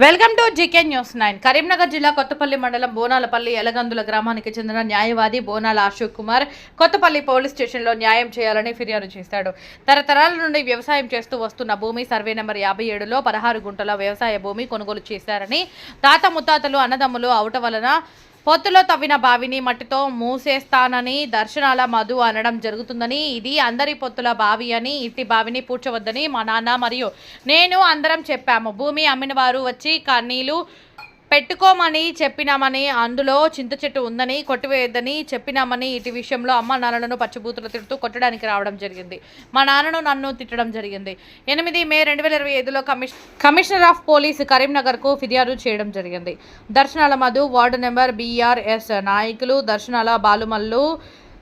Welcome to GK news nine. Karimnagar జిల్లా కొత్తపల్లి మండలం బోనాలపల్లి ఎలగందుల గ్రామానికి చెందిన న్యాయవాది బోనాల అశోక్ కుమార్ కొత్తపల్లి పోలీస్ స్టేషన్లో న్యాయం చేయాలని ఫిర్యాదు చేశాడు. తరతరాల నుండి వ్యవసాయం చేస్తూ వస్తున్న భూమి సర్వే నెంబర్ యాభై ఏడులో పదహారు గుంటల వ్యవసాయ భూమి కొనుగోలు చేశారని తాత ముత్తాతలు అన్నదమ్ములు అవట వలన పొత్తులో తవ్విన బావిని మట్టితో మూసేస్తానని దర్శనాల మధు అనడం జరుగుతుందని ఇది అందరి పొత్తుల బావి అని ఇట్టి బావిని పూడ్చవద్దని మా నాన్న మరియు నేను అందరం చెప్పాము. భూమి అమ్మిన వారు వచ్చి కన్నీలు పెట్టుకోమని చెప్పినామని అందులో చింత చెట్టు ఉందని కొట్టివేయద్దని చెప్పినామని ఇటు విషయంలో అమ్మ నాన్నలను పచ్చిబూతులు తిడుతూ కొట్టడానికి రావడం జరిగింది. మా నాన్నను నన్ను తిట్టడం జరిగింది. ఎనిమిది మే రెండు వేల ఇరవై ఐదులో కమిష కమిషనర్ ఆఫ్ పోలీస్ కరీంనగర్కు ఫిర్యాదు చేయడం జరిగింది. Darshanala Madhu ward number BRS నాయకులు దర్శనాల బాలుమల్లు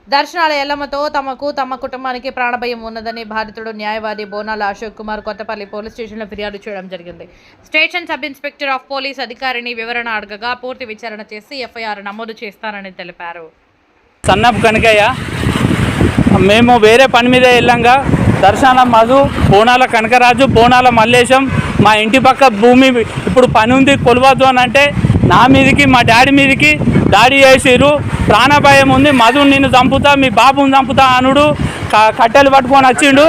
దర్శనాల ఎల్లమ్మతో తమకు తమ కుటుంబానికి ప్రాణభయం ఉన్నదని బాధితుడు న్యాయవాది బోనాల అశోక్ కుమార్ కొత్తపల్లి పోలీస్ స్టేషన్లో ఫిర్యాదు చేయడం జరిగింది. Station sub inspector of police అధికారిని వివరణ అడగగా పూర్తి విచారణ చేసి ఎఫ్ఐఆర్ నమోదు చేస్తానని తెలిపారు. సన్నపు కనకయ్య మేము వేరే పని మీద వెళ్ళంగా దర్శనం మధు బోనాల కనకరాజు బోనాల మల్లేశం మా ఇంటి పక్క భూమి ఇప్పుడు పని ఉంది కొలవద్దు అని అంటే నా మీదకి మా డాడీ మీదకి దాడి చేసిరు ప్రాణభయం ఉంది. మధు నిన్ను చంపుతా మీ బాబుని చంపుతా అనుడు. క- కట్టెలు పట్టుకొని వచ్చిండు.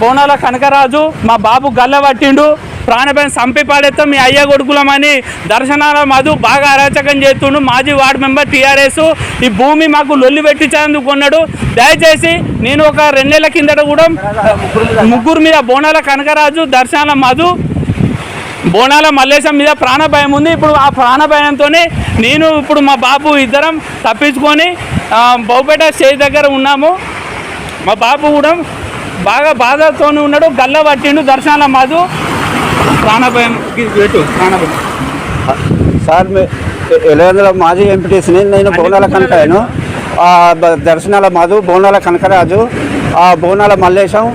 బోనాల కనకరాజు మా బాబు గల్ల పట్టిండు. ప్రాణభయం చంపి పాడేస్తాం మీ అయ్య కొడుకులమని దర్శనాల మధు బాగా అరాచకం చేస్తుండు. మాజీ వార్డు మెంబర్ టీఆర్ఎస్. ఈ భూమి మాకు లొల్లి పెట్టించేందుకు కొన్నాడు. దయచేసి నేను ఒక రెండేళ్ళ కిందట కూడా ముగ్గురు మీద బోనాల కనకరాజు దర్శనాల మధు బోనాల మల్లేశం మీద ప్రాణభయం ఉంది. ఇప్పుడు ఆ ప్రాణభయంతో నేను ఇప్పుడు మా బాబు ఇద్దరం తప్పించుకొని ఆ, బౌపేట స్టేజ్ దగ్గర ఉన్నాము. మా బాబు కూడా బాగా బాధతో ఉన్నాడు. గల్ల పట్టిండు దర్శనాల మధు ప్రాణభయం పెట్టు. ప్రాణభయం సార్ ఎలవేంద్ర మాజీ ఎంపీటీసీని నేను బోనాల కనకాయను దర్శనాల మధు బోనాల కనకరాజు ఆ బోనాల మల్లేశం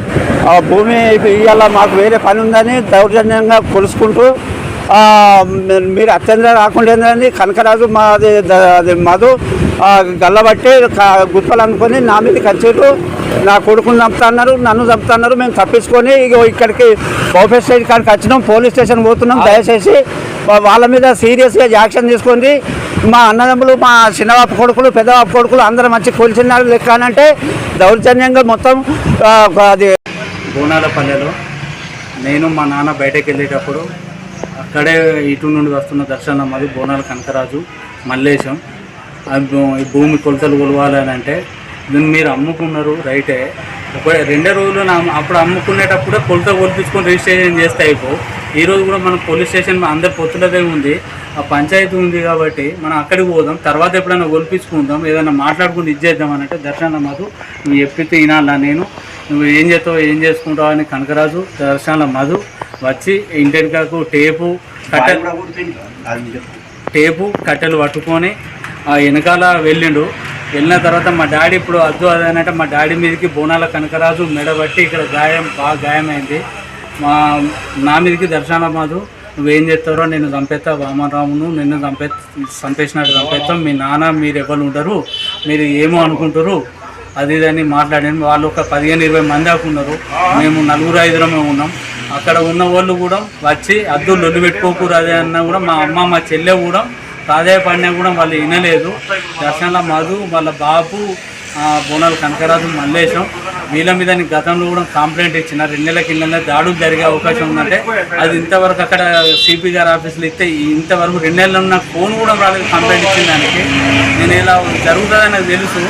ఆ భూమి ఇవాళ మాకు వేరే పని ఉందని దౌర్జన్యంగా కొలుసుకుంటూ మీరు అత్యంత రాకుండా కనకరాజు మాది అది మధు గల్లబట్టి గుప్పలు అనుకొని నా మీదకి వచ్చారు నా కొడుకుని చంపుతున్నారు నన్ను చంపుతున్నారు మేము తప్పించుకొని ఇగో ఇక్కడికి బౌఫెస్ స్టేట్ కాడికి వచ్చినాం పోలీస్ స్టేషన్ పోతున్నాం దయచేసి వాళ్ళ మీద సీరియస్గా యాక్షన్ తీసుకోండి. మా అన్నదమ్ములు మా చిన్నబాపు కొడుకులు పెద్దబాపు కొడుకులు అందరం మంచి కూల్చున్నారు లెక్క అంటే దౌర్జన్యంగా మొత్తం అది బోనాలపల్లెలో నేను మా నాన్న బయటకు వెళ్ళేటప్పుడు అక్కడే ఇటు నుండి వస్తున్న దర్శనం అది బోనాల కనకరాజు మల్లేశం. ఈ భూమి కొలతలు కొలవాలని అంటే దీన్ని మీరు అమ్ముకున్నారు రైటే. ఒక రెండే రోజులు నా అప్పుడు అమ్ముకునేటప్పుడే కొలత కొలిపించుకొని రిజిస్ట్రేషన్ చేస్తే అయిపో. ఈ రోజు కూడా మనం పోలీస్ స్టేషన్ అందరి పొత్తులదే ఉంది ఆ పంచాయతీ ఉంది కాబట్టి మనం అక్కడికి పోదాం తర్వాత ఎప్పుడైనా కొలిపించుకుందాం ఏదైనా మాట్లాడుకుని ఇచ్చేద్దాం అంటే దర్శనం మాకు నువ్వు చెప్పితే వినాలా నేను. నువ్వు ఏం చేస్తావు ఏం చేసుకుంటావు అని కనకరాజు దర్శనాల మధు వచ్చి ఇంటెనకకు టేపు కట్టెలు టేపు కట్టెలు పట్టుకొని ఆ వెనకాల వెళ్ళిండు. వెళ్ళిన తర్వాత మా డాడీ ఇప్పుడు అద్దు అదనంటే మా డాడీ మీదకి బోనాల కనకరాజు మెడబట్టి ఇక్కడ గాయం బాగా గాయమైంది. మా నా మీదకి దర్శన మాధు నువ్వేం చేస్తారో నేను చంపేస్తా వామనరామును నిన్ను చంపే చంపేసినట్టు చంపేస్తాం మీ నాన్న మీరు ఎవరు ఉంటారు మీరు ఏమో అనుకుంటారు అది ఇది అని మాట్లాడాను. వాళ్ళు ఒక పదిహేను ఇరవై మంది దాకా ఉన్నారు. మేము నలుగురు ఐదురమే ఉన్నాం. అక్కడ ఉన్న వాళ్ళు కూడా వచ్చి అద్దు లొల్లు పెట్టుకోకూడదు అదే అన్నా కూడా మా అమ్మ మా చెల్లె కూడా తాజా పడినా కూడా వాళ్ళు వినలేదు. దర్శనాల మధు వాళ్ళ బాబు బోనాలు కనకరాజు మల్లేశం వీళ్ళ మీద గతంలో కూడా కంప్లైంట్ ఇచ్చిన. రెండు నెలల కింద దాడులు జరిగే అవకాశం ఉందంటే అది ఇంతవరకు అక్కడ సిపి గారి ఆఫీసులో ఇస్తే ఇంతవరకు రెండు నెలలు ఉన్న ఫోన్ కూడా రాలేదు కంప్లైంట్ ఇచ్చిన దానికి. నేను ఇలా జరుగుతుందని నాకు తెలుసు.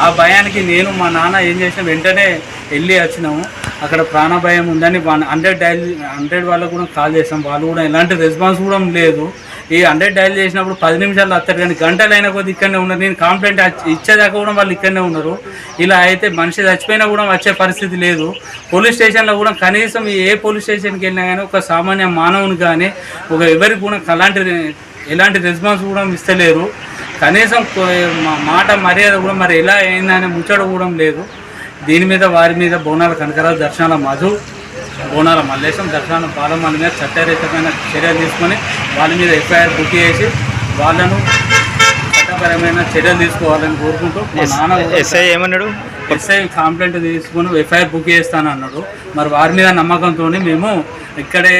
ఆ భయానికి నేను మా నాన్న ఏం చేసినా వెంటనే వెళ్ళి వచ్చినాము. అక్కడ ప్రాణభయం ఉందని హండ్రెడ్ డైల్ హండ్రెడ్ వాళ్ళకు కూడా కాల్ చేసాం. వాళ్ళు కూడా ఎలాంటి రెస్పాన్స్ కూడా లేదు. ఈ హండ్రెడ్ డైల్ చేసినప్పుడు పది నిమిషాలు వస్తారు కానీ గంటలు కొద్ది ఇక్కడనే ఉన్నారు. నేను కంప్లైంట్ ఇచ్చేదాకా కూడా వాళ్ళు ఇక్కడనే ఉన్నారు. ఇలా అయితే మనిషి చచ్చిపోయినా కూడా వచ్చే పరిస్థితి లేదు. పోలీస్ స్టేషన్లో కూడా కనీసం ఏ పోలీస్ స్టేషన్కి వెళ్ళినా కానీ ఒక సామాన్య మానవుని కానీ ఒక ఎవరికి కూడా అలాంటి ఎలాంటి రెస్పాన్స్ కూడా ఇస్తలేరు. కనీసం మా- మాట మర్యాద కూడా మరి ఎలా అయిందనే ముచ్చట కూడా లేదు. దీని మీద వారి మీద బోనాల కనకరాలు దర్శనాల మధు బోనాల మల్లేశం దర్శనాల బాలమ్మల మీద చట్టరీతమైన చర్యలు తీసుకొని వాళ్ళ మీద ఎఫ్ఐఆర్ బుక్ చేసి వాళ్ళను చట్టపరమైన చర్యలు తీసుకోవాలని కోరుకుంటూ మా నాన్న ఎస్ఐ ఏమన్నాడు? ఎస్ఐ కంప్లైంట్ తీసుకుని ఎఫ్ఐఆర్ బుక్ చేస్తాను అన్నాడు. మరి వారి మీద నమ్మకంతో మేము ఇక్కడే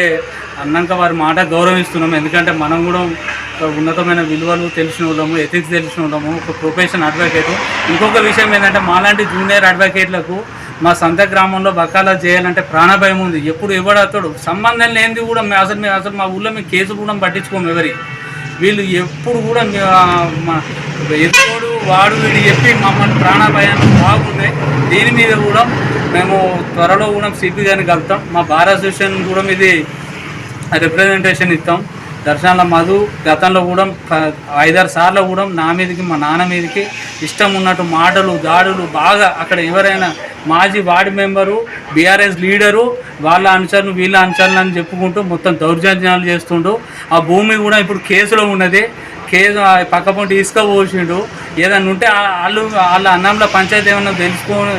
అన్నాక వారి మాట గౌరవిస్తున్నాము. ఎందుకంటే మనం కూడా ఉన్నతమైన విలువలు తెలిసిన వాళ్ళము ఎథిక్స్ తెలిసిన వాళ్ళము ఒక ప్రొఫెషన్ అడ్వకేట్ ఇంకొక విషయం ఏంటంటే మాలాంటి జూనియర్ అడ్వకేట్లకు మా సొంత గ్రామంలో బకాలా చేయాలంటే ప్రాణభయం ఉంది. ఎప్పుడు ఎవడతాడు సంబంధం లేనిది కూడా అసలు మేము అసలు మా ఊళ్ళో మేము కేసు కూడా పట్టించుకోము ఎవరి. వీళ్ళు ఎప్పుడు కూడా మే- మా ఎదుకోడు వాడు వీడు చెప్పి మమ్మల్ని ప్రాణభయాన్ని బాగున్నాయి దీని మీద కూడా మేము త్వరలో కూడా సిపి గారిని కలుతాం మా బార్ అసోసియేషన్ కూడా ఇది రిప్రజెంటేషన్ ఇస్తాం. దర్శనాల మధు గతంలో కూడా ఐదారు సార్లు కూడా నా మీదకి మా నాన్న మీదకి ఇష్టం ఉన్నట్టు మాటలు దాడులు బాగా అక్కడ ఎవరైనా మాజీ వార్డు మెంబరు బీఆర్ఎస్ లీడరు వాళ్ళ అనుచరులు వీళ్ళ అనుచరులు అని చెప్పుకుంటూ మొత్తం దౌర్జన్యాలు చేస్తుండు. ఆ భూమి కూడా ఇప్పుడు కేసులో ఉన్నది. కేసు పక్క పొంటి ఇసుక పోసిండు ఏదన్నా ఉంటే వాళ్ళు వాళ్ళ అన్నంలో పంచాయతీ ఏమన్నా తెలుసుకొని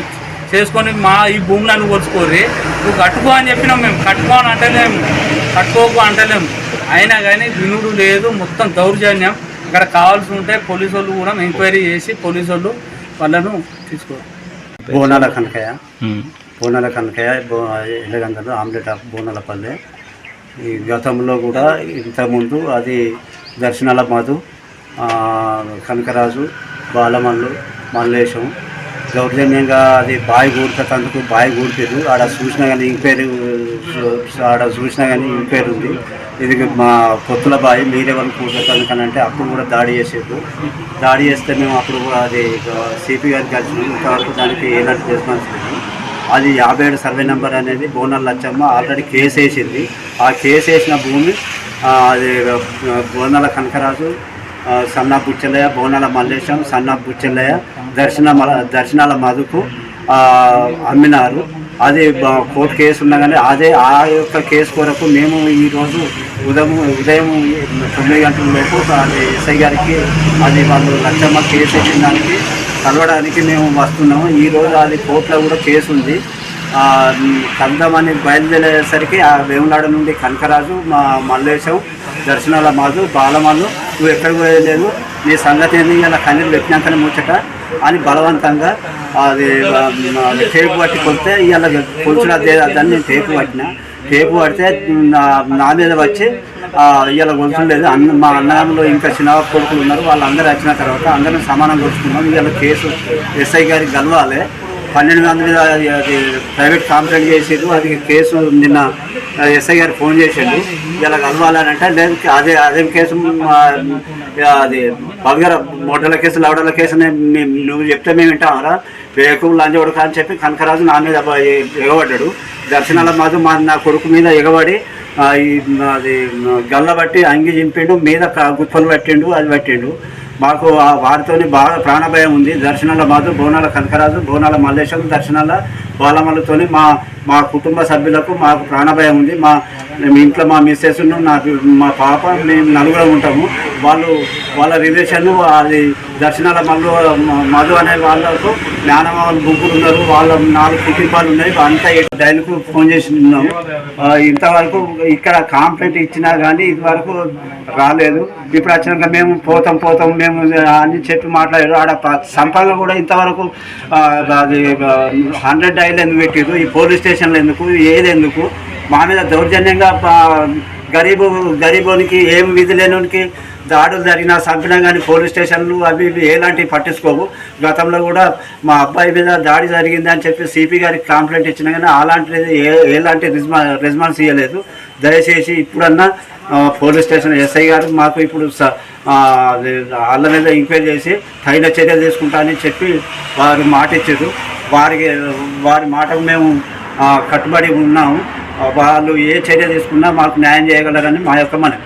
చేసుకొని మా ఈ భూములను కొలుచుకోరి నువ్వు కట్టుకో అని చెప్పినాం మేము. కట్టుకో అని అంటలేము. కట్టుకోకు అంటలేము. అయినా కానీ వినుడు లేదు మొత్తం దౌర్జన్యం. ఇక్కడ కావాల్సి ఉంటే పోలీసు వాళ్ళు కూడా ఎంక్వైరీ చేసి పోలీసు వాళ్ళు వాళ్ళను తీసుకోరు బోనాల కనకయ్య. బోనాల కనకయ్య బో ఎల్లగందలు ఆమ్లెట్ ఆఫ్ బోనాలపల్లె. ఈ గతంలో కూడా ఇంతకుముందు అది దర్శనాల మధు కనకరాజు బాలమల్లు మల్లేశం దౌర్జన్యంగా అది బావి కూడుతందుకు బావి కూడిపారు ఆడ చూసినా కానీ ఇంక్వైరీ ఆడ చూసినా కానీ ఇంక్వైరీ ఉంది. ఇది మా పొత్తుల బావి మీరెవరు కూడుతందుకని అంటే అప్పుడు కూడా దాడి చేసేది. దాడి చేస్తే మేము అప్పుడు అది సిపి గారికి కలిసినాం. ఇంతవరకు దానికి ఏలాంటి రెస్పాన్స్ లేదు. అది యాభై ఏడు సర్వే నెంబర్ అనేది బోనాల లచ్చమ్మ ఆల్రెడీ కేసు వేసింది. ఆ కేసు వేసిన భూమి అది బోనాల కనకరాజు సన్నా బుచ్చలయ్య బోనాల మల్లేశం సన్నా బుచ్చలయ్య దర్శన దర్శనాల మధుకు అమ్మినారు. అది కోర్టు కేసు ఉండగానే అదే ఆ యొక్క కేసు కొరకు మేము ఈరోజు ఉదయం ఉదయం తొమ్మిది గంటల లోపు అది ఎస్ఐ గారికి అది వాళ్ళు లక్షమ్మ కేసు వేసిన దానికి కలవడానికి మేము వస్తున్నాము. ఈరోజు అది కోర్టులో కూడా కేసు ఉంది. కందమని బయలుదేరేసరికి ఆ వేములాడ నుండి కనకరాజు మా మల్లేశం దర్శనాల మాదు బాలమాలు నువ్వు ఎక్కడికి పోయలేదు నీ సంగతి ఏంది? ఇలా కన్నీరు పెట్టినాకనే ముచ్చట. అని బలవంతంగా అది టేపు పట్టి కొడితే ఇలా కొంచెం దాన్ని నేను టేపు పట్టిన. టేపు పడితే నా నా మీద వచ్చి ఇలా కొలుచులేదు అన్న మా అన్నగారులో ఇంకా చిన్న కొడుకులు ఉన్నారు. వాళ్ళందరూ వచ్చిన తర్వాత అందరం సమానం కొలుచుకున్నాం. ఇలా కేసు ఎస్ఐ గారికి గలవాలి పన్నెండు మంది మీద అది అది ప్రైవేట్ కంప్లైంట్ చేసేది అది కేసు నిన్న ఎస్ఐ గారు ఫోన్ చేసిండు. ఇలా కలవాలని అంటే లేదు అదే అదే కేసు మా, అది గారు మోటార్ల కేసు లవడల కేసు నువ్వు చెప్తే మేము వింటామరా? బేకు లంచోడుక అని చెప్పి కనకరాజు నా మీద ఎగబడ్డాడు. దర్శనాల మాది మా నా కొడుకు మీద ఎగబడి అది గల్ల బట్టి అంగి చింపిండు మీద గుప్పలు పట్టిండు అది పట్టిండు. మాకు ఆ వారితోని బాగా ప్రాణభయం ఉంది. దర్శనాల మాధు బోనాల కనకరాజు బోనాల మల్లేశం దర్శనాల బాలమల్లతోని మా మా కుటుంబ సభ్యులకు మాకు ప్రాణభయం ఉంది. మా ఇంట్లో మా మిస్సెస్ నా మా పాప మేము నలుగురం ఉంటాము. వాళ్ళు వాళ్ళ రిలేషన్ అది దర్శనాల మల్లు మధు అనే వాళ్ళకు జ్ఞానం వాళ్ళ ముగ్గురు ఉన్నారు. వాళ్ళ నాలుగు కుటుంబాలు ఉన్నాయి. అంతా డైలకు ఫోన్ చేసి ఉన్నాము. ఇంతవరకు ఇక్కడ కాంప్లైంట్ ఇచ్చినా కానీ ఇదివరకు రాలేదు. ఇప్పుడు వచ్చినాక మేము పోతాం పోతాం మేము అని చెప్పి మాట్లాడారు. ఆడ సంపంగ కూడా ఇంతవరకు అది హండ్రెడ్ డైల్ ఎందుకు పెట్టారు ఈ పోలీస్ స్టేషన్లు ఎందుకు? ఏది ఎందుకు? మా మీద దౌర్జన్యంగా గరీబు గరీబోనికి ఏం విధి లేనికి దాడులు జరిగినా చంపినా కానీ పోలీస్ స్టేషన్లు అవి ఇవి ఎలాంటివి పట్టించుకోవు. గతంలో కూడా మా అబ్బాయి మీద దాడి జరిగింది అని చెప్పి సిపి గారికి కంప్లైంట్ ఇచ్చినా కానీ అలాంటిది ఏ ఎలాంటి రెస్పాన్స్ ఇవ్వలేదు దయచేసి ఇప్పుడన్నా పోలీస్ స్టేషన్ ఎస్ఐ గారు మాకు ఇప్పుడు వాళ్ళ మీద ఎంక్వైరీ చేసి తగిన చర్య తీసుకుంటానని చెప్పి వారు మాట ఇచ్చారు. వారికి వారి మాటకు మేము కట్టుబడి ఉన్నాము. వాళ్ళు ఏ చర్య తీసుకున్నా మాకు న్యాయం చేయగలరని మా యొక్క మనవి.